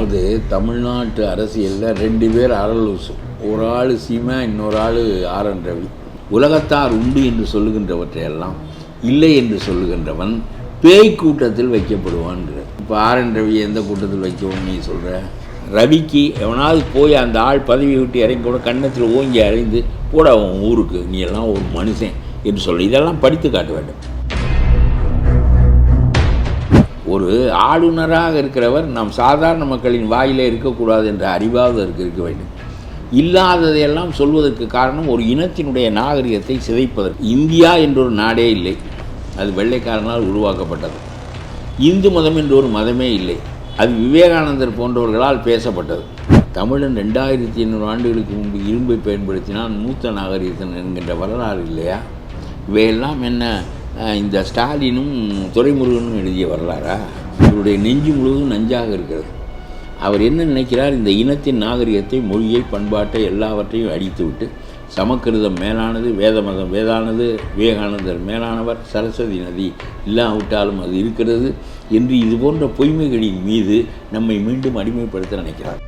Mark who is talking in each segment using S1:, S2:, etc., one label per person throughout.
S1: அதாவது தமிழ்நாட்டு அரசியலில் ரெண்டு பேர் அரலூசு ஒரு ஆள் சீமா இன்னொரு ஆள் ஆர் என் ரவி. உலகத்தார் உண்டு என்று சொல்லுகின்றவற்றையெல்லாம் இல்லை என்று சொல்லுகின்றவன் பேய் கூட்டத்தில் வைக்கப்படுவான்ங்கிற இப்போ ஆர் என் ரவி எந்த கூட்டத்தில் வைக்கவும் நீ சொல்கிற ரவிக்கு எவனாவது போய் அந்த ஆள் பதவி விட்டு இறங்கி கூட கன்னத்தில் ஓங்கி அறிந்து போட அவன் ஊருக்கு நீ எல்லாம் ஒரு மனுஷன் என்று சொல்ல. இதெல்லாம் படித்து காட்ட வேண்டும். ஒரு ஆளுநராக இருக்கிறவர் நம் சாதாரண மக்களின் வாயிலே இருக்கக்கூடாது என்ற அறிவாவது இருக்க வேண்டும். இல்லாததையெல்லாம் சொல்வதற்கு காரணம் ஒரு இனத்தினுடைய நாகரிகத்தை சிதைப்பதற்கு. இந்தியா என்றொரு நாடே இல்லை. அது வெள்ளைக்காரனால் உருவாக்கப்பட்டது. இந்து மதம் என்ற ஒரு மதமே இல்லை. அது விவேகானந்தர் போன்றவர்களால் பேசப்பட்டது. தமிழன் ரெண்டாயிரத்தி ஐநூறு ஆண்டுகளுக்கு முன்பு இரும்பை பயன்படுத்தினால் மூத்த நாகரிகத்தன் என்கின்ற வரலாறு இல்லையா? இவையெல்லாம் என்ன? இந்த ஸ்டாலினும் துரைமுருகனும் எழுதிய வரலாறா? இவருடைய நெஞ்சு முழுவதும் நஞ்சாக இருக்கிறது. அவர் என்ன நினைக்கிறார்? இந்த இனத்தின் நாகரிகத்தை மொழியை பண்பாட்டை எல்லாவற்றையும் அடித்துவிட்டு சமக்கிருதம் மேலானது வேத மதம் வேதானது விவேகானந்தர் மேலானவர் சரஸ்வதி நதி இல்லாவிட்டாலும் அது இருக்கிறது என்று இது போன்ற பொய்மைகளின் மீது நம்மை மீண்டும் அடிமைப்படுத்த நினைக்கிறார்.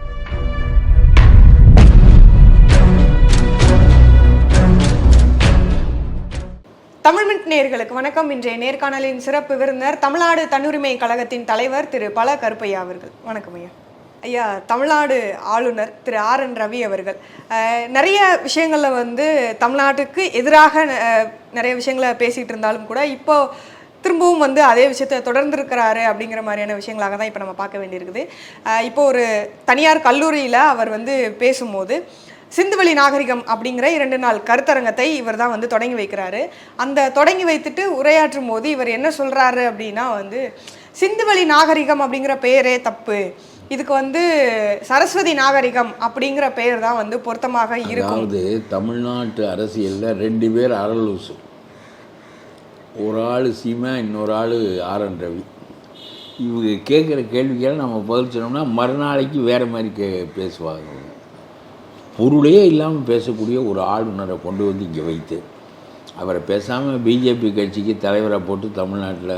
S2: தமிழ் மின்ட் நேயர்களுக்கு வணக்கம். இன்றைய நேர்காணலின் சிறப்பு விருந்தினர் தமிழ்நாடு தன்னுரிமை கழகத்தின் தலைவர் திரு பல கருப்பையா அவர்கள். வணக்கம் ஐயா. ஐயா தமிழ்நாடு ஆளுநர் திரு ஆர் என் ரவி அவர்கள். நிறைய விஷயங்களில் வந்து தமிழ்நாட்டுக்கு எதிராக நிறைய விஷயங்களை பேசிகிட்டு இருந்தாலும் கூட இப்போ திரும்பவும் வந்து அதே விஷயத்த தொடர்ந்து இருக்கிறாரு அப்படிங்கிற மாதிரியான விஷயங்களாக தான் இப்போ நம்ம பார்க்க வேண்டியிருக்குது. இப்போ ஒரு தனியார் கல்லூரியில் அவர் வந்து பேசும்போது சிந்துவெளி நாகரிகம் அப்படிங்கிற இரண்டு நாள் கருத்தரங்கத்தை இவர் தான் வந்து தொடங்கி வைக்கிறாரு. அந்த தொடங்கி வைத்துட்டு உரையாற்றும் போது இவர் என்ன சொல்கிறாரு அப்படின்னா வந்து சிந்துவெளி நாகரிகம் அப்படிங்கிற பெயரே தப்பு. இதுக்கு வந்து சரஸ்வதி நாகரிகம் அப்படிங்கிற பெயர் தான் வந்து பொருத்தமாக இருக்கும்.
S1: அதாவது தமிழ்நாட்டு அரசியலில் ரெண்டு பேர் அரலூசு ஒரு ஆள் சீமா இன்னொரு ஆள் ஆர் என் ரவி. இவங்க கேட்குற கேள்விக்கெல்லாம் நம்ம பதில் சொன்னோம்னா மறுநாளைக்கு வேறு மாதிரி கே பேசுவாங்க பொருளே இல்லாமல் பேசக்கூடிய ஒரு ஆளுநரை கொண்டு வந்து இங்கே வைத்து. அவரை பேசாமல் பிஜேபி கட்சிக்கு தலைவரை போட்டு தமிழ்நாட்டில்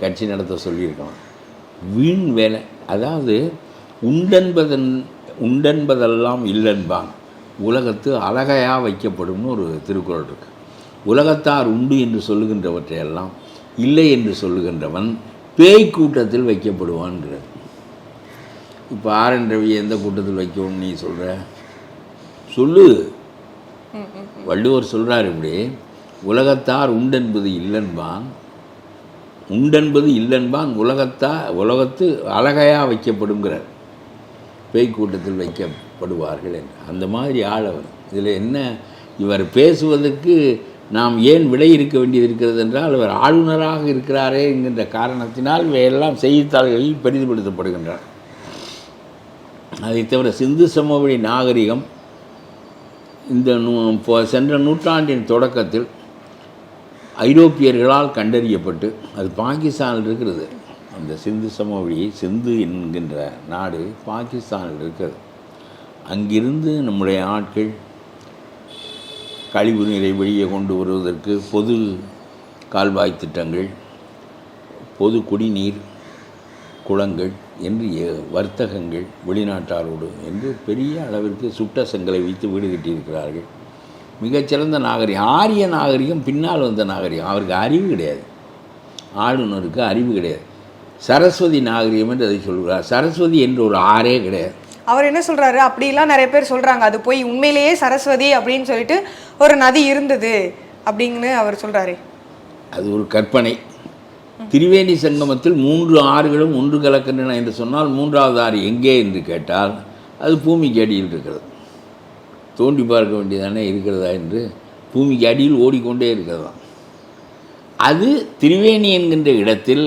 S1: கட்சி நடத்த சொல்லியிருக்கலாம் வீண் வேலை. அதாவது உண்டென்பதன் உண்டென்பதெல்லாம் இல்லென்பான். உலகத்து அழகையாக வைக்கப்படும்னு ஒரு திருக்குறள் இருக்கு. உலகத்தார் உண்டு என்று சொல்லுகின்றவற்றையெல்லாம் இல்லை என்று சொல்லுகின்றவன் பேய் கூட்டத்தில் வைக்கப்படுவான்ங்கிறது. இப்போ ஆர் என் ரவி எந்த கூட்டத்தில் வைக்கணும்னு நீ சொல்கிற சொல்லு. வள்ளுவர் சொல்கிறார் இப்படி உலகத்தார் உண்டென்பது இல்லென்பான் உண்டென்பது இல்லென்பான் உலகத்தா உலகத்து அழகையா வைக்கப்படுங்கிறார். பேய் கூட்டத்தில் வைக்கப்படுவார்கள் என்று. அந்த மாதிரி ஆள் அவர் இதில் என்ன இவர் பேசுவதற்கு நாம் ஏன் விடை இருக்க வேண்டியது இருக்கிறது என்றால் அவர் ஆளுநராக இருக்கிறாரே என்கின்ற காரணத்தினால் இவையெல்லாம் செய்தித்தாள்களில் பெரிதுபடுத்தப்படுகின்றன. அதை தவிர சிந்து சமவெளி நாகரிகம் இந்த நூ இப்போ சென்ற நூற்றாண்டின் தொடக்கத்தில் ஐரோப்பியர்களால் கண்டறியப்பட்டு அது பாகிஸ்தானில் இருக்கிறது. அந்த சிந்து சமவெளி சிந்து என்கின்ற நாடு பாகிஸ்தானில் இருக்கிறது. அங்கிருந்து நம்முடைய ஆட்கள் கழிவு நீரை வெளியே கொண்டு வருவதற்கு பொது கால்வாய் திட்டங்கள் பொது குடிநீர் குளங்கள் என்று வர்த்தகங்கள் வெளிநாட்டாரோடு என்று பெரிய அளவிற்கு சுட்ட செங்கலை வைத்து வீடு கட்டியிருக்கிறார்கள். மிகச்சிறந்த நாகரிகம் ஆரிய நாகரிகம் பின்னால் வந்த நாகரிகம். அவருக்கு அறிவு கிடையாது. ஆளுநருக்கு அறிவு கிடையாது. சரஸ்வதி நாகரிகம் என்று அதை சொல்கிறார். சரஸ்வதி என்று ஒரு ஆறே கிடையாது.
S2: அவர் என்ன சொல்றாரு? அப்படிலாம் நிறைய பேர் சொல்றாங்க. அது போய் உண்மையிலேயே சரஸ்வதி அப்படின்னு சொல்லிட்டு ஒரு நதி இருந்தது அப்படின்னு அவர் சொல்றாரு.
S1: அது ஒரு கற்பனை. திரிவேணி சங்கமத்தில் மூன்று ஆறுகளும் ஒன்று கலக்கின்றன என்று சொன்னால் மூன்றாவது ஆறு எங்கே என்று கேட்டால் அது பூமிக்கு அடியில் இருக்கிறது. தோண்டி பார்க்க வேண்டியதானே இருக்கிறதா என்று பூமிக்கு அடியில் ஓடிக்கொண்டே இருக்கிறதாம். அது திரிவேணி என்கின்ற இடத்தில்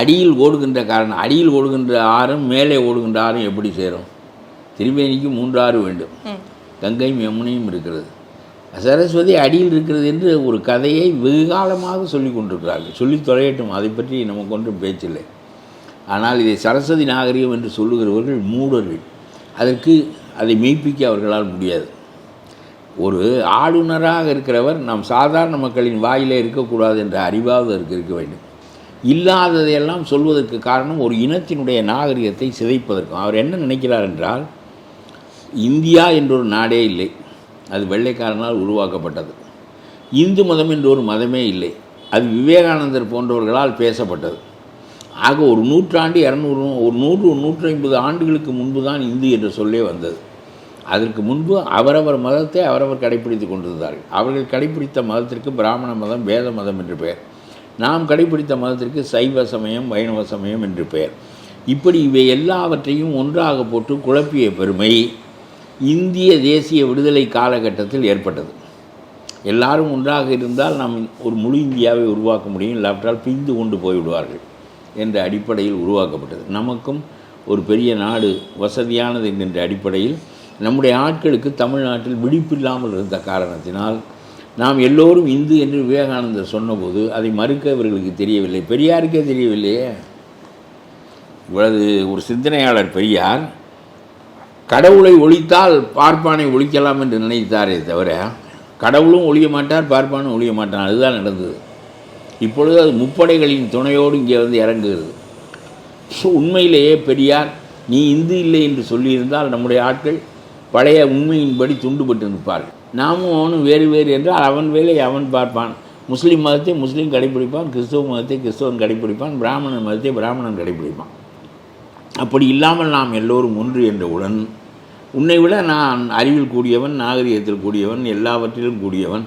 S1: அடியில் ஓடுகின்ற காரணம் அடியில் ஓடுகின்ற ஆறும் மேலே ஓடுகின்ற ஆறும் எப்படி சேரும்? திரிவேணிக்கு மூன்று ஆறு வேண்டும். கங்கையும் யமுனையும் இருக்கிறது. சரஸ்வதி அடியில் இருக்கிறது என்று ஒரு கதையை வெகு காலமாக சொல்லி கொண்டிருக்கிறார்கள். சொல்லி தொலையட்டும் அதை பற்றி நமக்கு ஒன்றும் பேச்சில்லை. ஆனால் இதை சரஸ்வதி நாகரிகம் என்று சொல்லுகிறவர்கள் மூடர்கள். அதற்கு அதை மெய்ப்பிக்க அவர்களால் முடியாது. ஒரு ஆளுநராக இருக்கிறவர் நம் சாதாரண மக்களின் வாயிலே இருக்கக்கூடாது என்ற அறிவாவது அதற்கு இருக்க வேண்டும். இல்லாததையெல்லாம் சொல்வதற்கு காரணம் ஒரு இனத்தினுடைய நாகரிகத்தை சிதைப்பதற்கும். அவர் என்ன நினைக்கிறார் என்றால் இந்தியா என்றொரு நாடே இல்லை. அது வெள்ளைக்காரனால் உருவாக்கப்பட்டது. இந்து மதம் என்ற ஒரு மதமே இல்லை. அது விவேகானந்தர் போன்றவர்களால் பேசப்பட்டது. ஆக ஒரு நூற்றாண்டு இரநூறு ஒரு நூறு நூற்றி ஐம்பது ஆண்டுகளுக்கு முன்பு தான் இந்து என்ற சொல்லே வந்தது. அதற்கு முன்பு அவரவர் மதத்தை அவரவர் கடைப்பிடித்து கொண்டிருந்தார்கள். அவர்கள் கடைப்பிடித்த மதத்திற்கு பிராமண மதம் வேத மதம் என்று பெயர். நாம் கடைப்பிடித்த மதத்திற்கு சைவ சமயம் வைணவ சமயம் என்று பெயர். இப்படி இவை எல்லாவற்றையும் ஒன்றாக போட்டு குழப்பிய பெருமை இந்திய தேசிய விடுதலை காலகட்டத்தில் ஏற்பட்டது. எல்லாரும் ஒன்றாக இருந்தால் நாம் ஒரு முழு இந்தியாவை உருவாக்க முடியும் இல்லாவிட்டால் பிந்து கொண்டு போய்விடுவார்கள் என்ற அடிப்படையில் உருவாக்கப்பட்டது. நமக்கும் ஒரு பெரிய நாடு வசதியானது என்கின்ற அடிப்படையில் நம்முடைய ஆட்களுக்கு தமிழ்நாட்டில் விழிப்பில்லாமல் இருந்த காரணத்தினால் நாம் எல்லோரும் இந்து என்று விவேகானந்தர் சொன்னபோது அதை மறுக்க இவர்களுக்கு தெரியவில்லை. பெரியாருக்கே தெரியவில்லையே. இவ்வளவு ஒரு சிந்தனையாளர் பெரியார் கடவுளை ஒழித்தால் பார்ப்பானை ஒழிக்கலாம் என்று நினைத்தாரே தவிர கடவுளும் ஒழிய மாட்டார் பார்ப்பானும் ஒழிய மாட்டான். அதுதான் நடந்தது. இப்பொழுது அது முப்படைகளின் துணையோடு இங்கே வந்து இறங்குகிறது. ஸோ உண்மையிலேயே பெரியார் நீ இந்து இல்லை என்று சொல்லியிருந்தால் நம்முடைய ஆட்கள் பழைய உண்மையின்படி துண்டுபட்டு நிற்பார்கள். நாமும் அவனும் வேறு வேறு என்றால் அவன் வேலை அவன் பார்ப்பான். முஸ்லீம் மதத்தை முஸ்லீம் கடைப்பிடிப்பான் கிறிஸ்துவ மதத்தை கிறிஸ்தவன் கடைப்பிடிப்பான் பிராமணன் மதத்தை பிராமணன் கடைப்பிடிப்பான். அப்படி இல்லாமல் நாம் எல்லோரும் ஒன்று என்றவுடன் உன்னை விட நான் அறிவில் கூடியவன் நாகரிகத்தில் கூடியவன் எல்லாவற்றிலும் கூடியவன்.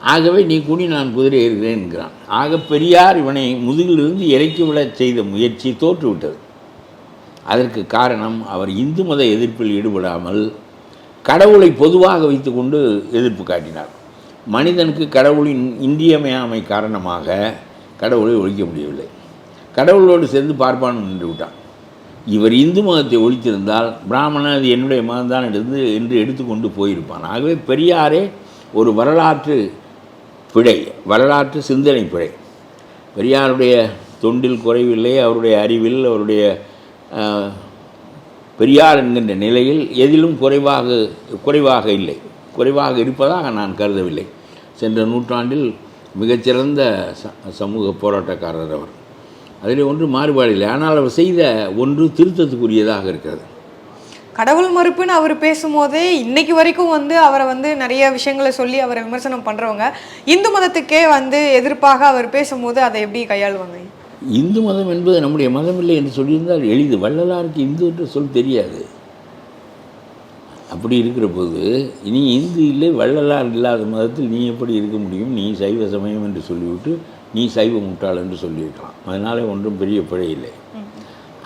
S1: ஆகவே நீ கூடி நான் குதிரை ஏறுகிறேன் என்கிறான். ஆக பெரியார் இவனை முதுகிலிருந்து இறக்கி விடச் செய்த முயற்சி தோற்றுவிட்டது. அதற்கு காரணம் அவர் இந்து மத எதிர்ப்பில் ஈடுபடாமல் கடவுளை பொதுவாக வைத்துக்கொண்டு எதிர்ப்பு காட்டினார். மனிதனுக்கு கடவுளின் இன்றியமையாமை காரணமாக கடவுளை ஒழிக்க முடியவில்லை. கடவுளோடு சேர்ந்து பார்ப்பான் நின்று விட்டான் இவர் இந்து மதத்தை ஒழித்திருந்தால் பிராமணன் அது என்னுடைய மதம்தான் எடுத்து என்று எடுத்துக்கொண்டு போயிருப்பான். ஆகவே பெரியாரே ஒரு வரலாற்று பிழை வரலாற்று சிந்தனை பிழை. பெரியாருடைய தொண்டில் குறைவில்லை அவருடைய அறிவில் அவருடைய பெரியார் என்கின்ற நிலையில் எதிலும் குறைவாக குறைவாக இல்லை. குறைவாக இருப்பதாக நான் கருதவில்லை. சென்ற நூற்றாண்டில் மிகச்சிறந்த ச சமூக போராட்டக்காரர் அவர். அதில் ஒன்று மாறுபாடில்லை. ஆனால் அவர் செய்த ஒன்று திருத்தத்துக்குரியதாக இருக்கிறது.
S2: கடவுள் மறுப்புன்னு அவர் பேசும்போதே இன்னைக்கு வரைக்கும் வந்து அவரை வந்து நிறைய விஷயங்களை சொல்லி அவரை விமர்சனம் பண்றவங்க இந்து மதத்துக்கே வந்து எதிர்ப்பாக அவர் பேசும்போது அதை எப்படி கையாளுவாங்க?
S1: இந்து மதம் என்பது நம்முடைய மதம் இல்லை என்று சொல்லியிருந்தால் எளிது. வள்ளலாருக்கு இந்து என்று சொல் தெரியாது. அப்படி இருக்கிற போது இனி இந்து இல்லை வள்ளலார் இல்லாத மதத்தில் நீ எப்படி இருக்க முடியும்? நீ சைவ சமயம் என்று சொல்லிவிட்டு நீ சைவ முட்டாள் என்று சொல்லியிருக்கலாம். அதனால் ஒன்றும் பெரிய பிழை இல்லை.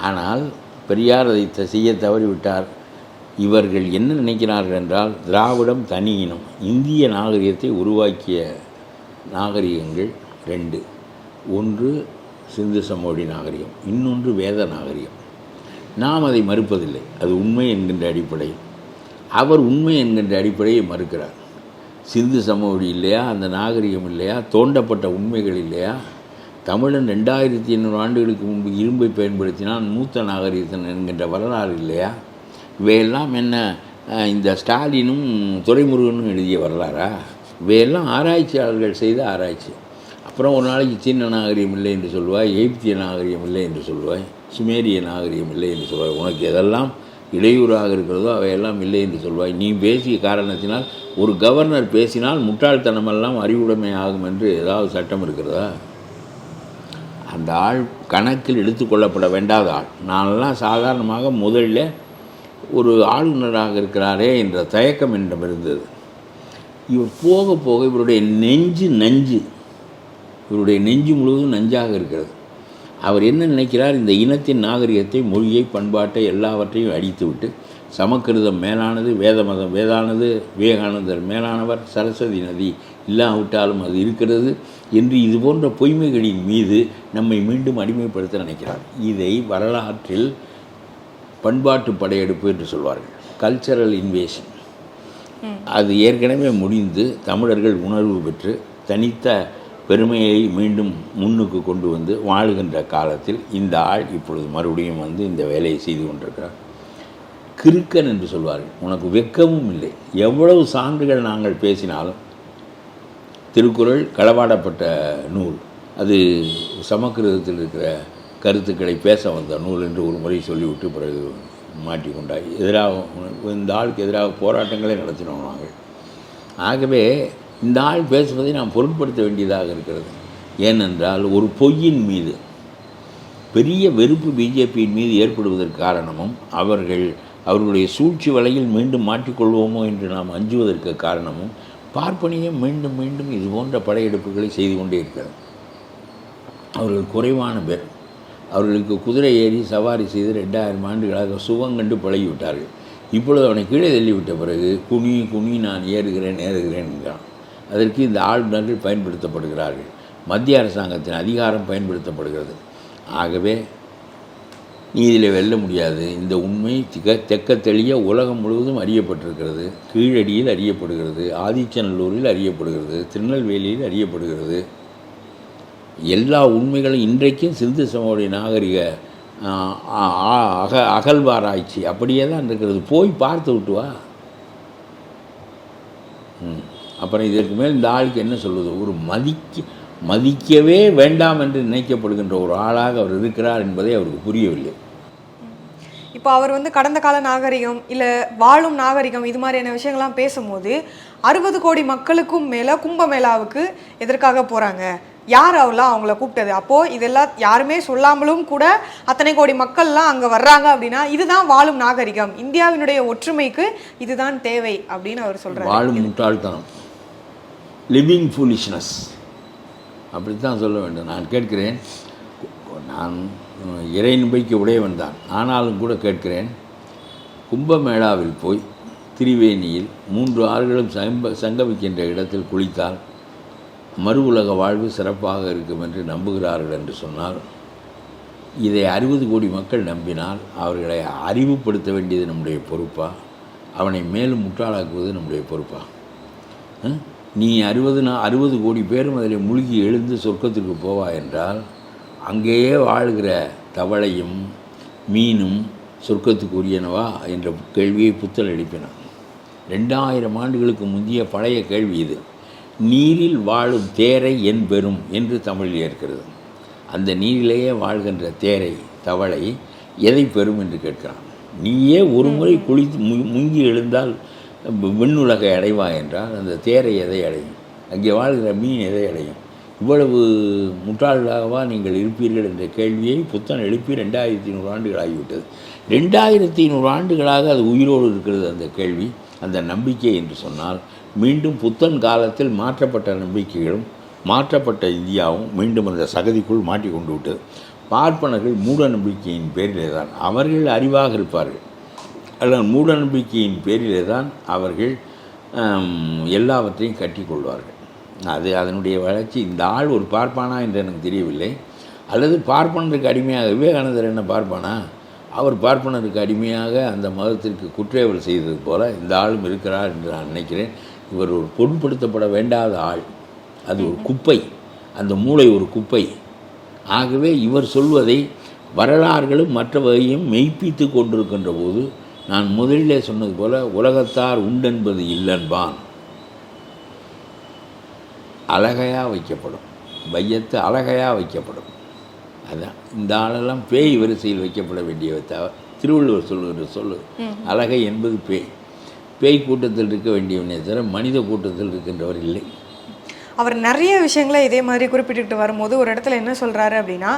S1: ஆனால் பெரியார் அதை த- செய்ய தவறிவிட்டார். இவர்கள் என்ன நினைக்கிறார்கள் என்றால் திராவிடம் தனி இனம் இந்திய நாகரிகத்தை உருவாக்கிய நாகரிகங்கள் ரெண்டு. ஒன்று சிந்து சமோடி நாகரிகம் இன்னொன்று வேத நாகரிகம். நாம் அதை மறுப்பதில்லை. அது உண்மை என்கின்ற அடிப்படையில் அவர் உண்மை என்கின்ற அடிப்படையை மறுக்கிறார். சிந்து சமவெளி இல்லையா? அந்த நாகரிகம் இல்லையா? தோண்டப்பட்ட உண்மைகள் இல்லையா? தமிழன் ரெண்டாயிரத்தி எண்ணூறு ஆண்டுகளுக்கு முன்பு இரும்பை பயன்படுத்தினான் மூத்த நாகரிகத்தன் என்கின்ற வரலாறு இல்லையா? இவையெல்லாம் என்ன இந்த ஸ்டாலினும் துரைமுருகனும் எழுதிய வரலாறா? இவையெல்லாம் ஆராய்ச்சியாளர்கள் செய்த ஆராய்ச்சி. அப்புறம் ஒரு நாளைக்கு சீன நாகரிகம் இல்லை என்று சொல்வாய் எகிப்திய நாகரிகம் இல்லை என்று சொல்வாய் சுமேரிய நாகரிகம் இல்லை என்று சொல்வாய். உனக்கு எதெல்லாம் இடையூறாக இருக்கிறதோ அவையெல்லாம் இல்லை என்று சொல்வாய். நீ பேசிய காரணத்தினால் ஒரு கவர்னர் பேசினால் முட்டாள்தனமெல்லாம் அறிவுடைமை ஆகும் என்று ஏதாவது சட்டம் இருக்கிறதா? அந்த ஆள் கணக்கில் எடுத்துக்கொள்ளப்பட வேண்டாத ஆள். நான்லாம் சாதாரணமாக முதலில் ஒரு ஆளுநராக இருக்கிறாரே என்ற தயக்கம் என்னிடம் இருந்தது. இவர் போக போக இவருடைய நெஞ்சு நஞ்சு இவருடைய நெஞ்சு முழுவதும் நஞ்சாக இருக்கிறது. அவர் என்ன நினைக்கிறார்? இந்த இனத்தின் நாகரிகத்தை மொழியை பண்பாட்டை எல்லாவற்றையும் அடித்துவிட்டு சமக்கிருதம் மேலானது வேத மதம் வேதானது விவேகானந்தர் மேலானவர் சரஸ்வதி நதி இல்லாவிட்டாலும் அது இருக்கிறது என்று இது போன்ற பொய்மைகளின் மீது நம்மை மீண்டும் அடிமைப்படுத்த நினைக்கிறார். இதை வரலாற்றில் பண்பாட்டு படையெடுப்பு என்று சொல்வார்கள். கல்ச்சரல் இன்வேஷன் அது ஏற்கனவே முடிந்து தமிழர்கள் உணர்வு பெற்று தனித்த பெருமையை மீண்டும் முன்னுக்கு கொண்டு வந்து வாழுகின்ற காலத்தில் இந்த ஆள் இப்பொழுது மறுபடியும் வந்து இந்த வேலையை செய்து கொண்டிருக்கிறார். கிறுக்கன் என்று சொல்வார்கள். உனக்கு வெக்கமும் இல்லை. எவ்வளவு சான்றுகள் நாங்கள் பேசினாலும் திருக்குறள் களவாடப்பட்ட நூல். அது சமக்கிருதத்தில் இருக்கிற கருத்துக்களை பேச வந்த நூல் என்று ஒரு முறை சொல்லிவிட்டு பிறகு மாட்டிக்கொண்டாய் எதிராக இந்த ஆளுக்கு எதிராக போராட்டங்களே நடத்தினோம் நாங்கள். ஆகவே இந்த ஆள் பேசுவதை நாம் பொருட்படுத்த வேண்டியதாக இருக்கிறது. ஏனென்றால் ஒரு பொய்யின் மீது பெரிய வெறுப்பு பிஜேபியின் மீது ஏற்படுவதற்கு காரணமும் அவர்கள் அவர்களுடைய சூழ்ச்சி வலையில் மீண்டும் மாட்டிக்கொள்வோமோ என்று நாம் அஞ்சுவதற்கு காரணமும் பார்ப்பனியம் மீண்டும் மீண்டும் இது போன்ற படையெடுப்புகளை செய்து கொண்டே இருக்கிறது. அவர்கள் குறைவான பேர். அவர்களுக்கு குதிரை ஏறி சவாரி செய்து ரெண்டாயிரம் ஆண்டுகளாக சுகங்கண்டு பழகிவிட்டார்கள். இப்பொழுது அவனை கீழே தள்ளிவிட்ட பிறகு குனி குனி நான் ஏறுகிறேன் ஏறுகிறேன் என்கிறான் அதற்கு இந்த ஆளுநர்கள் பயன்படுத்தப்படுகிறார்கள். மத்திய அரசாங்கத்தின் அதிகாரம் பயன்படுத்தப்படுகிறது. ஆகவே நீ இதில் வெல்ல முடியாது. இந்த உண்மை திக தெக்க தெளிய உலகம் முழுவதும் அறியப்பட்டிருக்கிறது. கீழடியில் அறியப்படுகிறது. ஆதிச்சநல்லூரில் அறியப்படுகிறது. திருநெல்வேலியில் அறியப்படுகிறது. எல்லா உண்மைகளும் இன்றைக்கும் சிந்து சமோடைய நாகரிக அக அகழ்வாராய்ச்சி அப்படியே தான் இருக்கிறது. போய் பார்த்து விட்டு வா. ம். அப்புறம் இதற்கு மேல் இந்த ஆளுக்கு என்ன சொல்வது? ஒரு மதிக்க மதிக்கவே வேண்டாம் என்று நினைக்கப்படுகின்ற ஒரு ஆளாக அவர் இருக்கிறார் என்பதை அவருக்கு புரியவில்லை.
S2: இப்போ அவர் வந்து கடந்த கால நாகரிகம் இல்லை வாழும் நாகரிகம் இது மாதிரியான விஷயங்கள்லாம் பேசும்போது அறுபது கோடி மக்களுக்கும் மேலே கும்பமேளாவுக்கு எதற்காக போகிறாங்க யார் அவளாம் அவங்கள கூப்பிட்டது? அப்போது இதெல்லாம் யாருமே சொல்லாமலும் கூட அத்தனை கோடி மக்கள்லாம் அங்கே வர்றாங்க அப்படின்னா இதுதான் வாழும் நாகரிகம். இந்தியாவினுடைய ஒற்றுமைக்கு இதுதான் தேவை அப்படின்னு அவர் சொல்கிறார்
S1: வாழும் முட்டாள்தனம். லிவிங் ஃபூலிஷ்னஸ் அப்படித்தான் சொல்ல வேண்டும். நான் கேட்கிறேன். நான் இறை நம்பிக்கை உடையவன் தான். ஆனாலும் கூட கேட்கிறேன். கும்பமேளாவில் போய் திரிவேணியில் மூன்று ஆறுகளும் சம்ப சங்கமிக்கின்ற இடத்தில் குளித்தால் மறு உலக வாழ்வு சிறப்பாக இருக்கும் என்று நம்புகிறார்கள் என்று சொன்னால் இதை அறுபது கோடி மக்கள் நம்பினால் அவர்களை அறிவுப்படுத்த வேண்டியது நம்முடைய பொறுப்பா? அவனை மேலும் முட்டாளாக்குவது நம்முடைய பொறுப்பா? நீ அறுபது நா அறுபது கோடி பேரும் அதில் முழுகி எழுந்து சொர்க்கத்திற்கு போவா என்றால் அங்கேயே வாழ்கிற தவளையும் மீனும் சொர்க்கத்துக்குரியனவா? என்ற கேள்வியை புத்தல் எழுப்பினான் ரெண்டாயிரம் ஆண்டுகளுக்கு முந்தைய பழைய கேள்வி இது. நீரில் வாழும் தேரை என் பெறும் என்று தமிழில் இருக்கிறது அந்த நீரிலேயே வாழ்கின்ற தேரை தவளை எதை பெறும் என்று கேட்கிறான். நீயே ஒரு முறை குளித்து மு- முங்கி எழுந்தால் விண்ணுலகை அடைவா என்றால் அந்த தேரை எதை அடையும்? அங்கே வாழ்கிற மீன் எதை அடையும்? இவ்வளவு முட்டாளாகவா நீங்கள் இருப்பீர்கள் என்ற கேள்வியை புத்தன் எழுப்பி ரெண்டாயிரத்தி நூறு ஆண்டுகள் ஆகிவிட்டது. ரெண்டாயிரத்தி நூறு ஆண்டுகளாக அது உயிரோடு இருக்கிறது அந்த கேள்வி அந்த நம்பிக்கை என்று சொன்னால் மீண்டும் புத்தன் காலத்தில் மாற்றப்பட்ட நம்பிக்கைகளும் மாற்றப்பட்ட இந்தியாவும் மீண்டும் அந்த சகதிக்குள் மாட்டிக்கொண்டு விட்டது. பார்ப்பனர்கள் மூட நம்பிக்கையின் பேரிலே தான் அவர்கள் அறிவாக இருப்பார்கள். அல்லது மூடநம்பிக்கையின் பேரிலே தான் அவர்கள் எல்லாவற்றையும் கட்டி கொள்வார்கள். அது அதனுடைய வளர்ச்சி. இந்த ஆள் ஒரு பார்ப்பானா என்று எனக்கு தெரியவில்லை. அல்லது பார்ப்பனருக்கு அடிமையாக விவேகானந்தர் என்ன பார்ப்பானா? அவர் பார்ப்பனருக்கு அடிமையாக அந்த மதத்திற்கு குற்றேவல் செய்தது போல இந்த ஆளும் இருக்கிறார் என்று நான் நினைக்கிறேன். இவர் ஒரு பொருட்படுத்தப்பட வேண்டாத ஆள். அது ஒரு குப்பை. அந்த மூளை ஒரு குப்பை. ஆகவே இவர் சொல்வதை வரலாறுகளும் மற்றவையும் மெய்ப்பித்து கொண்டிருக்கின்ற போது நான் முதலிலே சொன்னது போல உலகத்தார் உண்டென்பது இல்லன்பான். அழகையாக வைக்கப்படும். வையத்து அழகையாக வைக்கப்படும். அதான் இந்த ஆளெல்லாம் பேய் வரிசையில் வைக்கப்பட வேண்டியவை தவிர திருவள்ளுவர் சொல்லுகிற சொல்லு. அழகை என்பது பேய். பேய் கூட்டத்தில் இருக்க வேண்டியவனே தவிர மனித கூட்டத்தில் இருக்கின்றவர் இல்லை.
S2: அவர் நிறைய விஷயங்களை இதே மாதிரி குறிப்பிட்டுட்டு வரும்போது ஒரு இடத்துல என்ன சொல்றாரு அப்படின்னா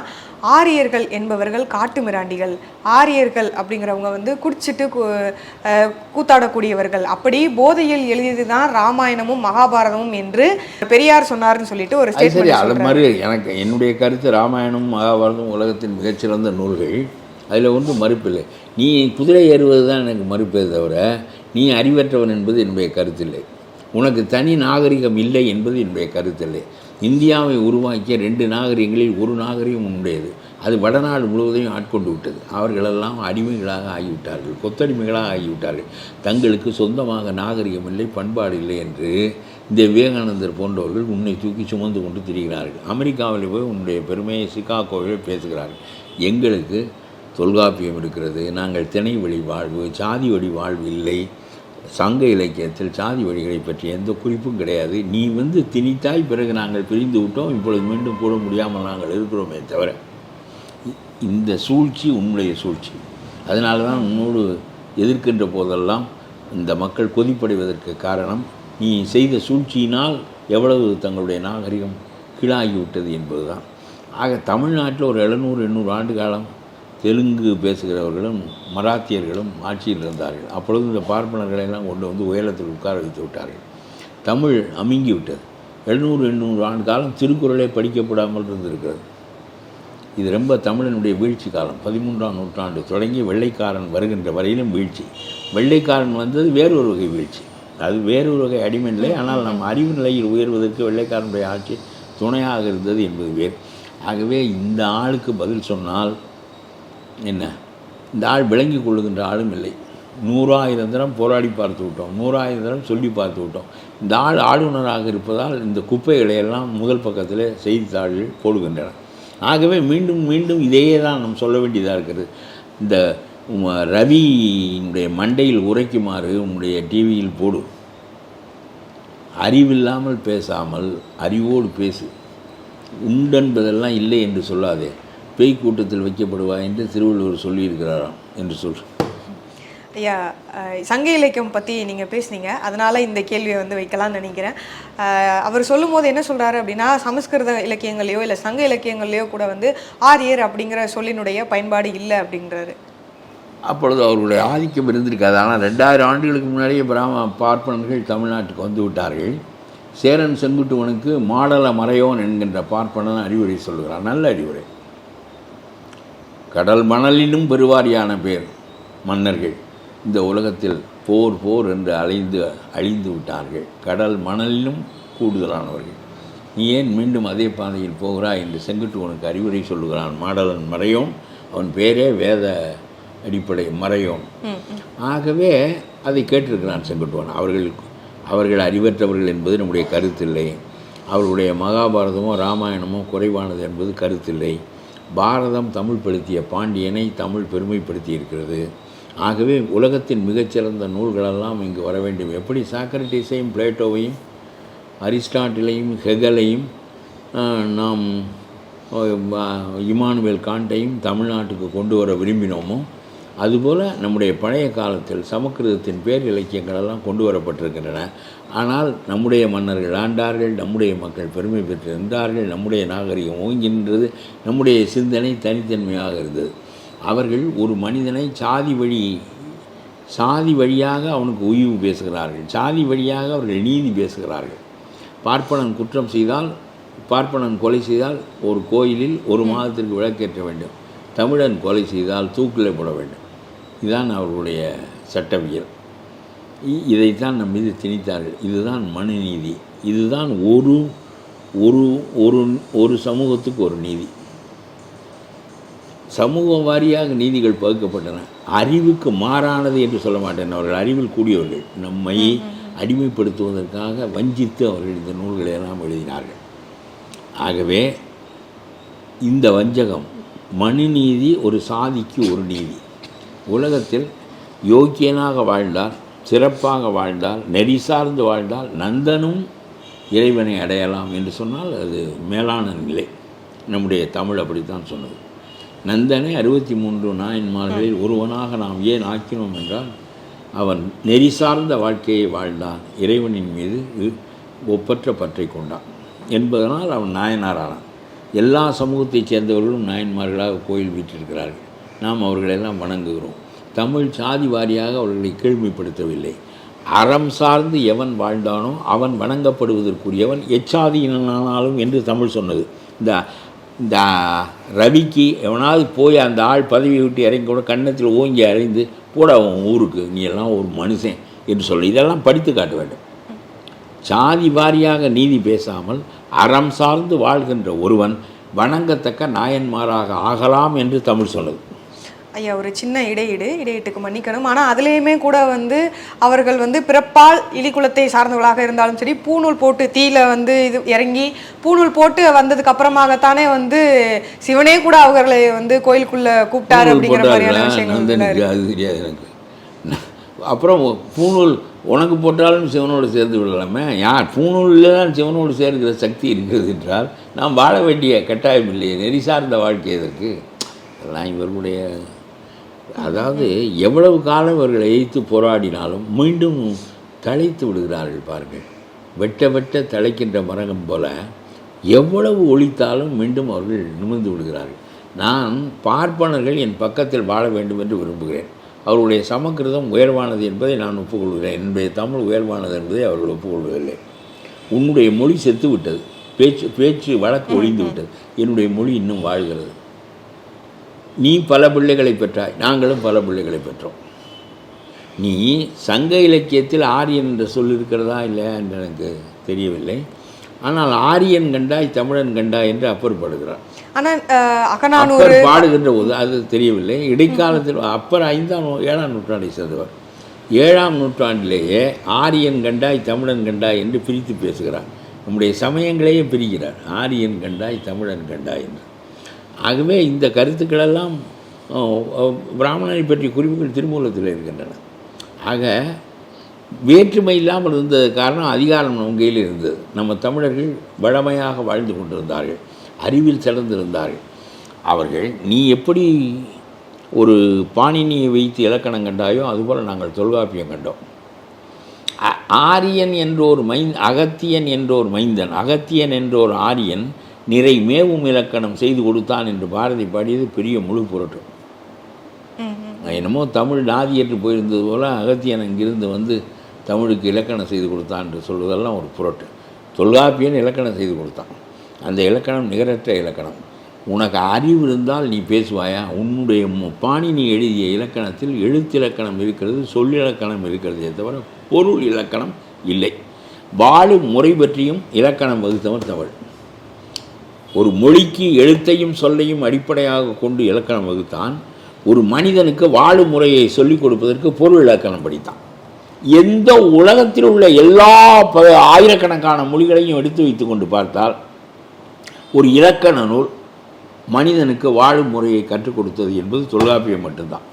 S2: ஆரியர்கள் என்பவர்கள் காட்டு மிராண்டிகள். ஆரியர்கள் அப்படிங்கிறவங்க வந்து குடிச்சிட்டு கூத்தாடக்கூடியவர்கள். அப்படி போதையில் எழுதியது தான் ராமாயணமும் மகாபாரதமும் என்று பெரியார் சொன்னார்னு சொல்லிட்டு ஒரு
S1: சரி அது மாதிரி எனக்கு என்னுடைய கருத்து ராமாயணம் மகாபாரதம் உலகத்தின் மிகச்சிறந்த நூல்கள். அதில் ஒன்றும் மறுப்பில்லை நீ குதிரை ஏறுவது தான் எனக்கு மறுப்பே தவிர நீ அறிவற்றவன் என்பது என்னுடைய கருத்தில்லை உனக்கு தனி நாகரிகம் இல்லை என்பது என்னுடைய கருத்தில்லை இந்தியாவை உருவாக்கிய ரெண்டு நாகரிகங்களில் ஒரு நாகரிகம் உன்னுடையது அது வடநாடு முழுவதையும் ஆட்கொண்டு விட்டது. அவர்களெல்லாம் அடிமைகளாக ஆகிவிட்டார்கள் கொத்தடிமைகளாக ஆகிவிட்டார்கள். தங்களுக்கு சொந்தமாக நாகரிகம் இல்லை பண்பாடு இல்லை என்று இந்த விவேகானந்தர் போன்றவர்கள் உன்னை தூக்கி சுமந்து கொண்டு திரிகிறார்கள். அமெரிக்காவில் போய் உன்னுடைய பெருமையை சிகாகோவில் பேசுகிறார்கள். எங்களுக்கு தொல்காப்பியம் இருக்கிறது நாங்கள் திணை வழி வாழ்வு சாதி வழி வாழ்வு இல்லை. சங்க இலக்கியத்தில் சாதி வழிகளை பற்றி எந்த குறிப்பும் கிடையாது. நீ வந்து திணித்தாய் பிறகு நாங்கள் பிரிந்து விட்டோம். இப்பொழுது மீண்டும் கூட முடியாமல் நாங்கள் இருக்கிறோமே தவிர இ- இந்த சூழ்ச்சி உன்னுடைய சூழ்ச்சி. அதனால தான் உன்னோடு எதிர்க்கின்ற போதெல்லாம் இந்த மக்கள் கொதிப்படைவதற்கு காரணம் நீ செய்த சூழ்ச்சியினால் எவ்வளவு தங்களுடைய நாகரிகம் கீழாகிவிட்டது என்பதுதான். ஆக தமிழ்நாட்டில் ஒரு எழுநூறு எண்ணூறு ஆண்டு காலம் தெலுங்கு பேசுகிறவர்களும் மராத்தியர்களும் ஆட்சியில் இருந்தார்கள். அப்பொழுது இந்த பார்ப்பனர்களை எல்லாம் கொண்டு வந்து உயரத்தில் உட்கார வைத்து விட்டார்கள். தமிழ் அமுங்கி விட்டது எழுநூறு எண்ணூறு ஆண்டு காலம் திருக்குறளே படிக்கப்படாமல் இருந்திருக்கிறது. இது ரொம்ப தமிழனுடைய வீழ்ச்சி காலம். பதிமூன்றாம் நூற்றாண்டு தொடங்கி வெள்ளைக்காரன் வருகின்ற வரையிலும் வீழ்ச்சி. வெள்ளைக்காரன் வந்தது வேறொரு வகை வீழ்ச்சி. அது வேறொரு வகை அடிமை நிலை. ஆனால் நம் அறிவு நிலையில் உயர்வதற்கு வெள்ளைக்காரனுடைய ஆட்சி துணையாக இருந்தது என்பது வேறு. ஆகவே இந்த ஆளுக்கு பதில் சொன்னால் என்ன? இந்த ஆள் விளங்கி கொள்ளுகின்ற ஆளும் இல்லை. நூறாயிரம் தினம் போராடி பார்த்து விட்டோம். நூறாயிரம் தினம் சொல்லி பார்த்து விட்டோம். இந்த ஆள் ஆளுநராக இருப்பதால் இந்த குப்பைகளை எல்லாம் முதல் பக்கத்தில் செய்தித்தாளில் போடுகின்றன. ஆகவே மீண்டும் மீண்டும் இதையே தான் நாம் சொல்ல வேண்டியதாக இருக்கிறது. இந்த ரவியினுடைய மண்டையில் உரைக்குமாறு உன்னுடைய டிவியில் போடு. அறிவில்லாமல் பேசாமல் அறிவோடு பேசு. உண்டென்பதெல்லாம் இல்லை என்று சொல்லாதே. பேய் கூட்டத்தில் வைக்கப்படுவா என்று திருவள்ளுவர் சொல்லியிருக்கிறாராம் என்று சொல்.
S2: ஐயா சங்க இலக்கியம் பற்றி நீங்கள் பேசுனீங்க. அதனால இந்த கேள்வியை வந்து வைக்கலாம்னு நினைக்கிறேன். அவர் சொல்லும்போது என்ன சொல்கிறாரு அப்படின்னா சமஸ்கிருத இலக்கியங்களையோ இல்லை சங்க இலக்கியங்களையோ கூட வந்து ஆரியர் அப்படிங்கிற சொல்லினுடைய பயன்பாடு இல்லை அப்படின்றாரு
S1: அப்பொழுது அவர்களுடைய ஆதிக்கம் இருந்திருக்காது. ஆனால் ரெண்டாயிரம் ஆண்டுகளுக்கு முன்னாடியே பிராம பார்ப்பனர்கள் தமிழ்நாட்டுக்கு வந்து விட்டார்கள். சேரன் செங்குட்டுவனுக்கு மாடல மறையோன் என்கின்ற பார்ப்பனன் அறிவுரை சொல்லுகிறான் நல்ல அறிவுரை. கடல் மணலினும் பெருவாரியான பேர் மன்னர்கள். இந்த உலகத்தில் போர் போர் என்று அலைந்து அழிந்து விட்டார்கள். கடல் மணலிலும் கூடுதலானவர்கள். நீ ஏன் மீண்டும் அதே பாதையில் போகிறாய் என்று செங்குட்டுவனுக்கு அறிவுரை சொல்லுகிறான் மாடலன் மறையோன். அவன் பேரே வேத அடிப்படை மறையோன். ஆகவே அதை கேட்டிருக்கிறான் செங்குட்டுவன் அவர்கள் அவர்கள் அறிவற்றவர்கள் என்பது நம்முடைய கருத்தில்லை. அவர்களுடைய மகாபாரதமோ ராமாயணமோ குறைவானது என்பது கருத்தில்லை. பாரதம் தமிழ் படுத்திய பாண்டியனை தமிழ் பெருமைப்படுத்தி இருக்கிறது ஆகவே உலகத்தின் மிகச்சிறந்த நூல்களெல்லாம் இங்கு வர வேண்டும். எப்படி சாக்ரட்டிஸையும் பிளேட்டோவையும் அரிஸ்டாட்டிலையும் ஹெகலையும் நாம் இமானுவேல் காண்டையும் தமிழ்நாட்டுக்கு கொண்டு வர விரும்பினோமோ அதுபோல் நம்முடைய பழைய காலத்தில் சமஸ்கிருதத்தின் பேர் இலக்கியங்களெல்லாம் கொண்டு வரப்பட்டிருக்கின்றன. ஆனால் நம்முடைய மன்னர்கள் ஆண்டார்கள் நம்முடைய மக்கள் பெருமை பெற்றிருந்தார்கள் நம்முடைய நாகரிகம் ஓங்கி நின்றது நம்முடைய சிந்தனை தனித்தன்மையாக இருந்தது. அவர்கள் ஒரு மனிதனை சாதி வழி சாதி வழியாக அவனுக்கு உய்வு பேசுகிறார்கள். சாதி வழியாக அவர்கள் நீதி பேசுகிறார்கள். பார்ப்பனன் குற்றம் செய்தால் பார்ப்பனன் கொலை செய்தால் ஒரு கோயிலில் ஒரு மாதத்திற்கு விளக்கேற்ற வேண்டும். தமிழன் கொலை செய்தால் தூக்கிலே போட வேண்டும். இதுதான் அவர்களுடைய சட்டவியல். இதைத்தான் நம் மீது திணித்தார்கள். இதுதான் மனுநீதி இதுதான் ஒரு ஒரு ஒரு ஒரு சமூகத்துக்கு ஒரு நீதி. சமூக வாரியாக நீதிகள் பகுக்கப்பட்டன. அறிவுக்கு மாறானது என்று சொல்ல மாட்டேன். அவர்கள் அறிவில் கூடியவர்கள். நம்மை அடிமைப்படுத்துவதற்காக வஞ்சித்து அவர்கள் இந்த நூல்களை எல்லாம் எழுதினார்கள். ஆகவே இந்த வஞ்சகம் மனுநீதி ஒரு சாதிக்கு ஒரு நீதி. உலகத்தில் யோக்கியனாக வாழ்ந்தால் சிறப்பாக வாழ்ந்தால் நெறி சார்ந்து வாழ்ந்தால் நந்தனும் இறைவனை அடையலாம் என்று சொன்னால் அது மேலான நிலை. நம்முடைய தமிழ் அப்படித்தான் சொன்னது. நந்தனை அறுபத்தி மூன்று நாயன்மார்களில் ஒருவனாக நாம் ஏன் ஆக்கினோம் என்றால் அவன் நெறி சார்ந்த வாழ்க்கையை வாழ்ந்தான். இறைவனின் மீது ஒப்பற்ற பற்றை கொண்டான். என்பதனால் அவன் நாயனாரானான். எல்லா சமூகத்தைச் சேர்ந்தவர்களும் நாயன்மார்களாக கோயில் வீற்றிருக்கிறார்கள். நாம் அவர்களெல்லாம் வணங்குகிறோம். தமிழ் சாதி வாரியாக அவர்களை கேள்விப்படுத்தவில்லை. அறம் சார்ந்து எவன் வாழ்ந்தானோ அவன் வணங்கப்படுவதற்குரியவன் எச்சாதியினானாலும் என்று தமிழ் சொன்னது. இந்த இந்த ரவிக்கு எவனாவது போய் அந்த ஆள் பதவி விட்டு இறங்கி கூட கன்னத்தில் ஓங்கி அறைந்து போட அவன் ஊருக்கு நீ எல்லாம் ஒரு மனுஷன் என்று சொல்லி இதெல்லாம் படித்து காட்ட வேண்டும். சாதி வாரியாக நீதி பேசாமல் அறம் சார்ந்து வாழ்கின்ற ஒருவன் வணங்கத்தக்க நாயன்மாராக ஆகலாம் என்று தமிழ் சொன்னது.
S2: ஐயா ஒரு சின்ன இடையீடு இடையீட்டுக்கு மன்னிக்கணும். ஆனால் அதுலேயுமே கூட வந்து அவர்கள் வந்து பிறப்பால் இலிக்குலத்தை சார்ந்தவர்களாக இருந்தாலும் சரி பூணூல் போட்டு தீயில வந்து இது இறங்கி பூணூல் போட்டு வந்ததுக்கு அப்புறமாகத்தானே வந்து சிவனே கூட அவர்களை வந்து கோயிலுக்குள்ள கூப்பிட்டாரு அப்படிங்கிற மாதிரியான விஷயங்கள்
S1: அப்புறம் பூணூல் உனக்கு போட்டாலும் சிவனோடு சேர்ந்து விடலாமே? யார்? பூணூலில் தான் சிவனோடு சேர்க்கிற சக்தி இருக்கிறது என்றால் நாம் வாழ வேண்டிய கட்டாயம் இல்லையே. நெறி சார்ந்த வாழ்க்கை எதற்கு? அதெல்லாம் இவர்களுடைய அதாவது எவ்வளவு காலம் இவர்கள் எதிர்த்து போராடினாலும் மீண்டும் தழைத்து விடுகிறார்கள் பாருங்கள். வெட்ட வெட்ட தழைக்கின்ற மரகம் போல எவ்வளவு ஒழித்தாலும் மீண்டும் அவர்கள் நிமிர்ந்து விடுகிறார்கள். நான் பார்ப்பனர்கள் என் பக்கத்தில் வாழ வேண்டும் என்று விரும்புகிறேன். அவருடைய சமக்கிருதம் உயர்வானது என்பதை நான் ஒப்புக்கொள்கிறேன். என்னுடைய தமிழ் உயர்வானது என்பதை அவர்கள் ஒப்புக்கொள்வதில்லை. உன்னுடைய மொழி செத்து விட்டது பேச்சு பேச்சு வழக்கு ஒழிந்து விட்டது என்னுடைய மொழி இன்னும் வாழ்கிறது. நீ பல பிள்ளைகளை பெற்றாய் நாங்களும் பல பிள்ளைகளை பெற்றோம். நீ சங்க இலக்கியத்தில் ஆரியன் என்ற சொல் இருக்கிறதா இல்லையா என்று எனக்கு தெரியவில்லை. ஆனால் ஆரியன் கண்டாய் தமிழன் கண்டாய் என்று அப்பர் பாடுகிறார்
S2: ஆனா அஹ், அகநானூறு
S1: பாடுகின்ற போது அது தெரியவில்லை. இடைக்காலத்தில் அப்பர் ஐந்தாம் ஏழாம் நூற்றாண்டை சேர்ந்தவர். ஏழாம் நூற்றாண்டிலேயே ஆரியன் கண்டாய் தமிழன் கண்டாய் என்று பிரித்து பேசுகிறார். நம்முடைய சமயங்களையே பிரிக்கிறார். ஆரியன் கண்டாய் தமிழன் கண்டாய் என்று. ஆகவே இந்த கருத்துக்களெல்லாம் பிராமணனை பற்றிய குறிப்புகள் திருமூலத்தில் இருக்கின்றன. ஆக வேற்றுமை இல்லாமல் இருந்தது காரணம் அதிகாரம் நம் கையில் இருந்தது. நம்ம தமிழர்கள் வளமையாக வாழ்ந்து கொண்டிருந்தார்கள் அறிவில் சிறந்திருந்தார்கள். அவர்கள் நீ எப்படி ஒரு பாணினியை வைத்து இலக்கணம் கண்டாயோ அதுபோல் நாங்கள் தொல்காப்பியம் கண்டோம். ஆரியன் என்றோர் மைந் அகத்தியன் என்றோர் மைந்தன் அகத்தியன் என்றோர் ஆரியன் நிறை மேவும் இலக்கணம் செய்து கொடுத்தான் என்று பாரதி பாடியது பெரிய முழு புரட்டு. என்னமோ தமிழ் நாதியற்று போயிருந்தது போல் அகத்தியன் இங்கிருந்து வந்து தமிழுக்கு இலக்கணம் செய்து கொடுத்தான் என்று சொல்வதெல்லாம் ஒரு புரட்டு. தொல்காப்பியன் இலக்கணம் செய்து கொடுத்தான். அந்த இலக்கணம் நிகரற்ற இலக்கணம். உனக்கு அறிவு இருந்தால் நீ பேசுவாயா? உன்னுடைய மு- பாணினி எழுதிய இலக்கணத்தில் எழுத்திலக்கணம் இருக்கிறது சொல்லிலக்கணம் இருக்கிறதே தவிர பொருள் இலக்கணம் இல்லை. வாழும் முறை பற்றியும் இலக்கணம் வகுத்தவர் தமிழ் ஒரு மொழிக்கு எழுத்தையும் சொல்லையும் அடிப்படையாக கொண்டு இலக்கணம் வகுத்தான். ஒரு மனிதனுக்கு வாழும் முறையை சொல்லிக் கொடுப்பதற்கு பொருள் இலக்கணம் படித்தான். எந்த உலகத்தில் உள்ள எல்லா ப ஆயிரக்கணக்கான மொழிகளையும் எடுத்து வைத்து கொண்டு பார்த்தால் ஒரு இலக்கண நூல் மனிதனுக்கு வாழும் முறையை கற்றுக் கொடுத்தது என்பது தொல்காப்பியம் மட்டும்தான்.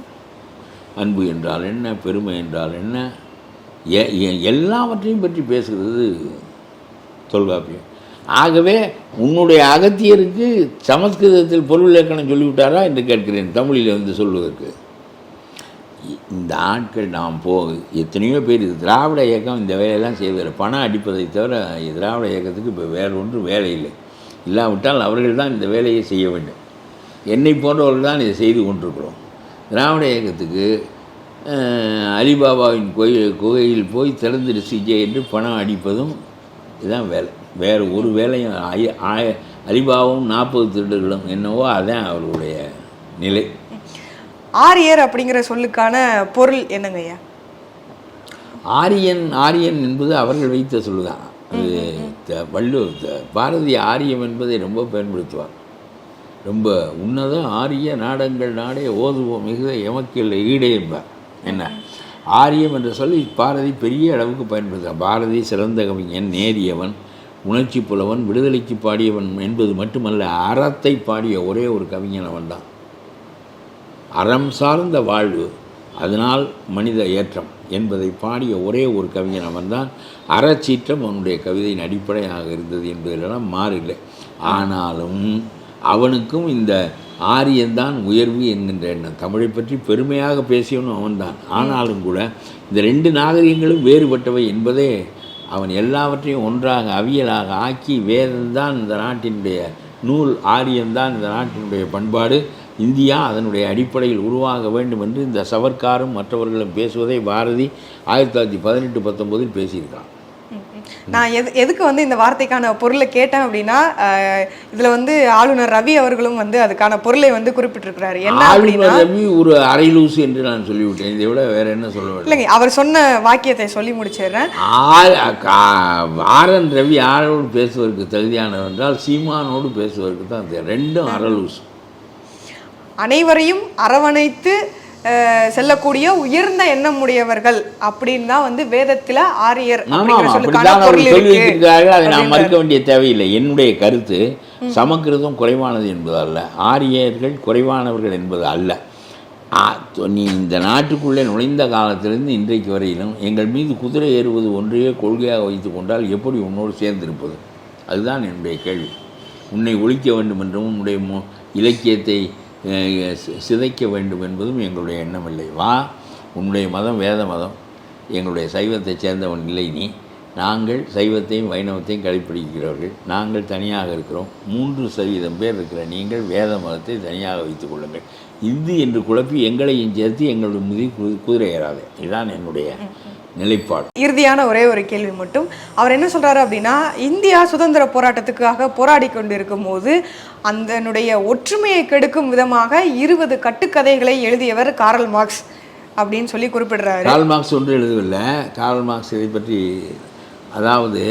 S1: அன்பு என்றால் என்ன பெருமை என்றால் என்ன எல்லாவற்றையும் பற்றி பேசுகிறது தொல்காப்பியம். ஆகவே உன்னுடைய அகத்தியருக்கு சமஸ்கிருதத்தில் பொருள் இலக்கணம் சொல்லிவிட்டாரா என்று கேட்கிறேன் தமிழில் வந்து சொல்வதற்கு. இந்த ஆட்கள் நாம் போ எத்தனையோ பேர் இது திராவிட இயக்கம் இந்த வேலையெல்லாம் செய்வதில்லை. பணம் அடிப்பதை தவிர திராவிட இயக்கத்துக்கு இப்போ வேறு ஒன்றும் வேலை இல்லை. இல்லாவிட்டால் அவர்கள் தான் இந்த வேலையை செய்ய வேண்டும். என்னை போன்றவர்கள் தான் இதை செய்து கொண்டிருக்கிறோம். திராவிட இயக்கத்துக்கு அலிபாபாவின் கோயில் குகையில் போய் திறந்து ரிசிஜே என்று பணம் அடிப்பதும் இதுதான் வேலை. வேறு ஒரு வேலையும் அலிபாபாவும் நாற்பது திருடர்களும் என்னவோ அதான் அவர்களுடைய நிலை.
S2: ஆரியர் அப்படிங்கிற சொல்லுக்கான பொருள் என்னங்க ஐயா?
S1: ஆரியன் ஆரியன் என்பது அவர்கள் வைத்த சொல்லுதான். அது வள்ளுவர் பாரதி ஆரியம் என்பதை ரொம்ப பயன்படுத்துவார். ரொம்ப உன்னத ஆரிய நாடங்கள் நாடே ஓதுவோம் மிகுத எமக்கில்லை ஈடே என்பார். என்ன? ஆரியம் என்ற சொல்லி பாரதி பெரிய அளவுக்கு பயன்படுத்தார் பாரதி சிறந்த கவிஞன் நேரியவன். உணர்ச்சி புலவன் விடுதலைக்கு பாடியவன் என்பது மட்டுமல்ல அறத்தை பாடிய ஒரே ஒரு கவிஞன் அவன்தான். அறம் சார்ந்த வாழ்வு அதனால் மனித ஏற்றம் என்பதை பாடிய ஒரே ஒரு கவிஞன் அவன்தான். அறச்சீற்றம் அவனுடைய கவிதையின் அடிப்படையாக இருந்தது என்பதிலெல்லாம் மாறில்லை. ஆனாலும் அவனுக்கும் இந்த ஆரியன்தான் உயர்வு என்கின்ற எண்ணம். தமிழை பற்றி பெருமையாக பேசியவனும் அவன்தான். ஆனாலும் கூட இந்த ரெண்டு நாகரிகங்களும் வேறுபட்டவை என்பதே அவன் எல்லாவற்றையும் ஒன்றாக அவியலாக ஆக்கி வேதம்தான் இந்த நாட்டினுடைய நூல் ஆரியம்தான் இந்த நாட்டினுடைய பண்பாடு. இந்தியா அதனுடைய அடிப்படையில் உருவாக வேண்டும் என்று இந்த சவர்க்காரும் மற்றவர்களும் பேசுவதை பாரதி ஆயிரத்தி தொள்ளாயிரத்தி பதினெட்டு பத்தொம்போதில் பேசியிருக்கான்.
S2: நான் எது எதுக்கு வந்து இந்த வார்த்தைக்கான பொருளை கேட்டேன் அப்படின்னா இதுல வந்து ஆளுநர் ரவி அவர்களும் வந்து அதுக்கான பொருளை வந்து குறிப்பிட்டிருக்கிறாரு. என்ன அப்படின்னா
S1: ரவி ஒரு அரைலூசு என்று நான் சொல்லிவிட்டேன். இதை விட வேற என்ன சொல்ல வேண்டும்?
S2: இல்லைங்க அவர் சொன்ன வாக்கியத்தை சொல்லி முடிச்சிடுறேன்.
S1: ஆர் கா- ஆர் என் ரவி யாரோடு பேசுவதற்கு தகுதியானவர் என்றால் சீமானோடு பேசுவதற்கு தான். ரெண்டும் அரலூசு
S2: அனைவரையும் அரவணைத்து செல்லக்கூடிய உயர்ந்த எண்ணம் உடையவர்கள் அப்படின்னு தான் வந்து வேதத்துல ஆரியர்
S1: அதை
S2: அப்படின்றாரு.
S1: மறுக்க வேண்டிய தேவையில்லை. என்னுடைய கருத்து சமக்கிருதம் குறைவானது என்பது அல்ல. ஆரியர்கள் குறைவானவர்கள் என்பது அல்ல. நீ இந்த நாட்டுக்குள்ளே நுழைந்த காலத்திலிருந்து இன்றைக்கு வரையிலும் எங்கள் மீது குதிரை ஏறுவது ஒன்றையே கொள்கையாக வைத்து கொண்டால் எப்படி உன்னோடு சேர்ந்திருப்பது? அதுதான் என்னுடைய கேள்வி. உன்னை ஒழிக்க வேண்டும் என்றும் உன்னுடைய இலக்கியத்தை சிதைக்க வேண்டும் என்பதும் எங்களுடைய எண்ணமில்லை வா உன்னுடைய மதம் வேத மதம். எங்களுடைய சைவத்தைச் சேர்ந்தவன் இல்லை நீ. நாங்கள் சைவத்தையும் வைணவத்தையும் கடைப்பிடிக்கிறவர்கள் நாங்கள் தனியாக இருக்கிறோம். மூன்று சதவீதம் பேர் இருக்கிற நீங்கள் வேத மதத்தை தனியாக வைத்துக் கொள்ளுங்கள். இந்து என்று குழப்பி எங்களையும் சேர்த்து எங்களுடைய முதி குதிரை ஏறாது இதுதான் என்னுடைய நிலைப்பாடு.
S2: இறுதியான ஒரே ஒரு கேள்வி மட்டும். அவர் என்ன சொல்றாரு அப்படின்னா இந்தியா சுதந்திர போராட்டத்துக்காக போராடி கொண்டிருக்கும் போது அதனுடைய ஒற்றுமையை கெடுக்கும் விதமாக இருபது கட்டுக்கதைகளை எழுதியவர் காரல் மார்க்ஸ் அப்படின்னு சொல்லி குறிப்பிடுறாரு.
S1: கார்ல் மார்க்ஸ் ஒன்று எழுதவில்லை. கார்ல் மார்க்ஸ் இதை பற்றி அதாவது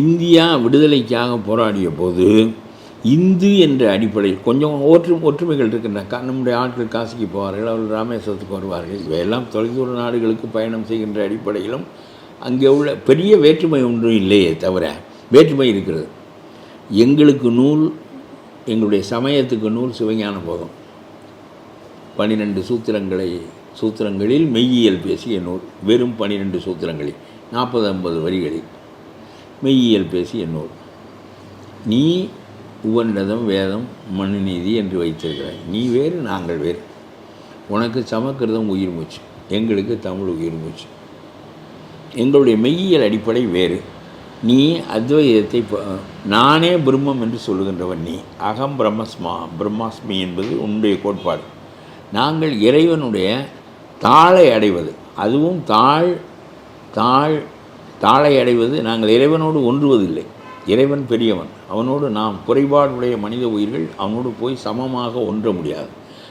S1: இந்தியா விடுதலைக்காக போராடிய போது இந்து என்ற அடிப்படையில் கொஞ்சம் ஒற்று ஒற்றுமைகள் இருக்கின்றன நம்முடைய ஆட்கள் காசிக்கு போவார்கள் அவர்கள் ராமேஸ்வரத்துக்கு வருவார்கள். இவையெல்லாம் தொலைதூர நாடுகளுக்கு பயணம் செய்கின்ற அடிப்படையிலும் அங்கே உள்ள பெரிய வேற்றுமை ஒன்றும் இல்லையே தவிர வேற்றுமை இருக்கிறது. எங்களுக்கு நூல் எங்களுடைய சமயத்துக்கு நூல் சிவஞான போதும். பன்னிரெண்டு சூத்திரங்களை சூத்திரங்களில் மெய்யியல் பேசிய நூல் வெறும் பன்னிரெண்டு சூத்திரங்களில் நாற்பது ஐம்பது வரிகளில் மெய்யியல் பேசிய நூல். நீ உவண்டதம் வேதம் மனுநீதி என்று வைத்திருக்கிறாய். நீ வேறு நாங்கள் வேறு. உனக்கு சமக்கிருதம் உயிர் மூச்சு. எங்களுக்கு தமிழ் உயிர் மூச்சு. எங்களுடைய மெய்யியல் அடிப்படை வேறு. நீ அத்வைதத்தை நானே பிரம்மம் என்று சொல்லுகின்றவன் நீ. அகம் பிரம்மஸ்மா பிரம்மாஸ்மி என்பது உன்னுடைய கோட்பாடு. நாங்கள் இறைவனுடைய தாளை அடைவது. அதுவும் தாழ் தாழ் தாளை அடைவது. நாங்கள் இறைவனோடு ஒன்றுவதில்லை. இறைவன் பெரியவன். அவனோடு நாம் குறைபாடுடைய மனித உயிர்கள் அவனோடு போய் சமமாக ஒன்ற முடியாது.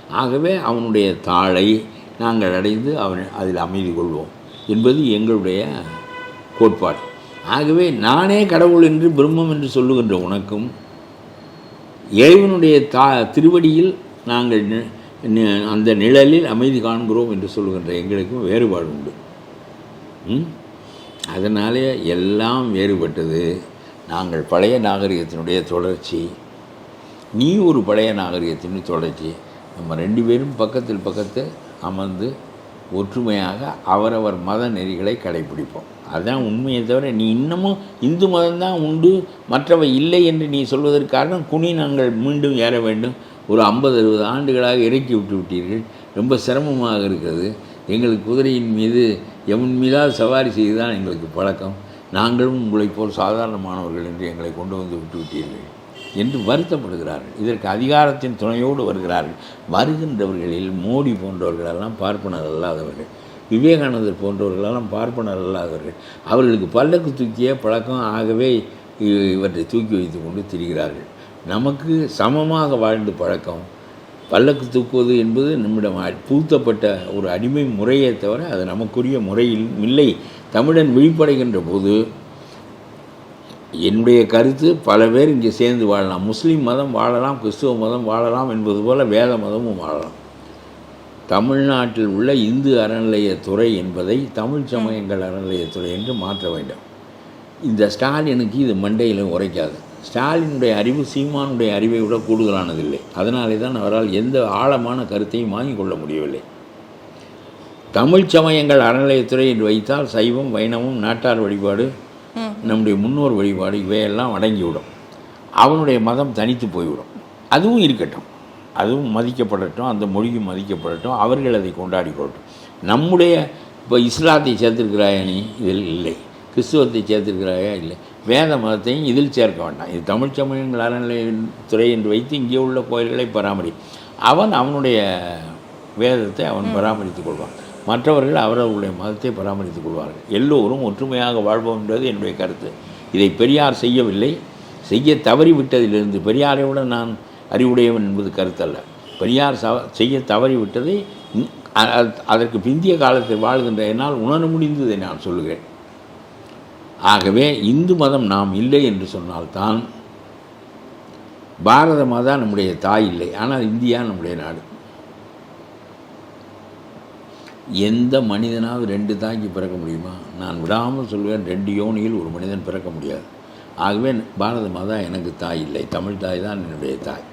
S1: ஆகவே அவனுடைய தாளை நாங்கள் அடைந்து அவன் அதில் அமைதி கொள்வோம் என்பது எங்களுடைய கோட்பாடு. ஆகவே நானே கடவுள் என்று பிரம்மம் என்று சொல்லுகின்ற உனக்கும் இறைவனுடைய தா திருவடியில் நாங்கள் அந்த நிழலில் அமைதி காண்கிறோம் என்று சொல்லுகின்ற எங்களுக்கும் வேறுபாடு உண்டு. ம்? அதனாலே எல்லாம் வேறுபட்டது. நாங்கள் பழைய நாகரிகத்தினுடைய தொடர்ச்சி நீ ஒரு பழைய நாகரிகத்தினுடைய தொடர்ச்சி நம்ம ரெண்டு பேரும் பக்கத்தில் பக்கத்து அமர்ந்து ஒற்றுமையாக அவரவர் மத நெறிகளை கடைபிடிப்போம். அதுதான் உண்மையை தவிர நீ இன்னமும் இந்து மதம்தான் உண்டு மற்றவை இல்லை என்று நீ சொல்வதற்கு காரணம் குனி நாங்கள் மீண்டும் ஏற வேண்டும். ஒரு ஐம்பது அறுபது ஆண்டுகளாக இறக்கி விட்டு விட்டீர்கள். ரொம்ப சிரமமாக இருக்கிறது. எங்களுக்கு குதிரையின் மீது எவன் மீதாவது சவாரி செய்து தான் எங்களுக்கு பழக்கம். நாங்களும் உங்களைப் போல் சாதாரணமானவர்கள் என்று எங்களை கொண்டு வந்து விட்டுவிட்டீர்கள் என்று வருத்தப்படுகிறார்கள். இதற்கு அதிகாரத்தின் துணையோடு வருகிறார்கள். வருகின்றவர்களில் மோடி போன்றவர்களெல்லாம் பார்ப்பனர் அல்லாதவர்கள். விவேகானந்தர் போன்றவர்களெல்லாம் பார்ப்பனர் அல்லாதவர்கள். அவர்களுக்கு பல்லக்கு தூக்கிய பழக்கம் ஆகவே இவற்றை தூக்கி வைத்து கொண்டு திரிகிறார்கள். நமக்கு சமமாக வாழ்ந்து பழக்கம். பல்லக்கு தூக்குவது என்பது நம்மிடம் புகுத்தப்பட்ட ஒரு அடிமை முறையே தவிர அது நமக்குரிய முறையில் இல்லை. தமிழன் விழிப்படைகின்ற போது என்னுடைய கருத்து பல பேர் இங்கே சேர்ந்து வாழலாம். முஸ்லீம் மதம் வாழலாம் கிறிஸ்துவ மதம் வாழலாம் என்பது போல் வேத மதமும் வாழலாம். தமிழ்நாட்டில் உள்ள இந்து அறநிலையத்துறை என்பதை தமிழ் சமயங்கள் அறநிலையத்துறை என்று மாற்ற வேண்டும். இந்த ஸ்டாலினுக்கு இது மண்டையில் உரைக்காது. ஸ்டாலினுடைய அறிவு சீமானுடைய அறிவை விட கூடுதலானதில்லை. அதனாலே தான் அவரால் எந்த ஆழமான கருத்தையும் வாங்கிக் கொள்ள முடியவில்லை. தமிழ் சமயங்கள் அறநிலையத்துறை என்று வைத்தால் சைவம் வைணவம் நாட்டார் வழிபாடு. நம்முடைய முன்னோர் வழிபாடு இவையெல்லாம் அடங்கிவிடும். அவனுடைய மதம் தனித்து போய்விடும். அதுவும் இருக்கட்டும். அதுவும் மதிக்கப்படட்டும் அந்த மொழியும் மதிக்கப்படட்டும் அவர்கள் அதை கொண்டாடி கொள்ளட்டும். நம்முடைய இப்போ இஸ்லாத்தை சேர்த்திருக்கிறாயா நீ? இதில் இல்லை. கிறிஸ்துவத்தை சேர்த்திருக்கிறாயா? இல்லை. வேத மதத்தையும் இதில் சேர்க்க வேண்டாம். இது தமிழ் சமயங்கள் அறநிலையத்துறை என்று வைத்து இங்கே உள்ள கோயில்களை பராமரி. அவன் அவனுடைய வேதத்தை அவன் பராமரித்துக் கொள்வான். மற்றவர்கள் அவரவர்களுடைய மதத்தை பராமரித்துக் கொள்வார்கள். எல்லோரும் ஒற்றுமையாக வாழ்வோம் என்பது என்னுடைய கருத்து. இதை பெரியார் செய்யவில்லை. செய்ய தவறிவிட்டதிலிருந்து பெரியாரை விட நான் அறிவுடையவன் என்பது கருத்தல்ல. பெரியார் ச செய்ய தவறிவிட்டதை அதற்கு பிந்திய காலத்தில் வாழ்கின்ற என்னால் உணர முடிந்ததை நான் சொல்லுகிறேன். ஆகவே இந்து மதம் நாம் இல்லை என்று சொன்னால்தான் பாரத மாதா நம்முடைய தாய் இல்லை. ஆனால் இந்தியா நம்முடைய நாடு. எந்த மனிதனாவது ரெண்டு தாய்க்கு பிறக்க முடியுமா? நான் விடாமல் சொல்வேன் ரெண்டு யோனியில் ஒரு மனிதன் பிறக்க முடியாது. ஆகவே பாரத மாதா எனக்கு தாய் இல்லை. தமிழ் தாய் தான் என்னுடைய தாய்.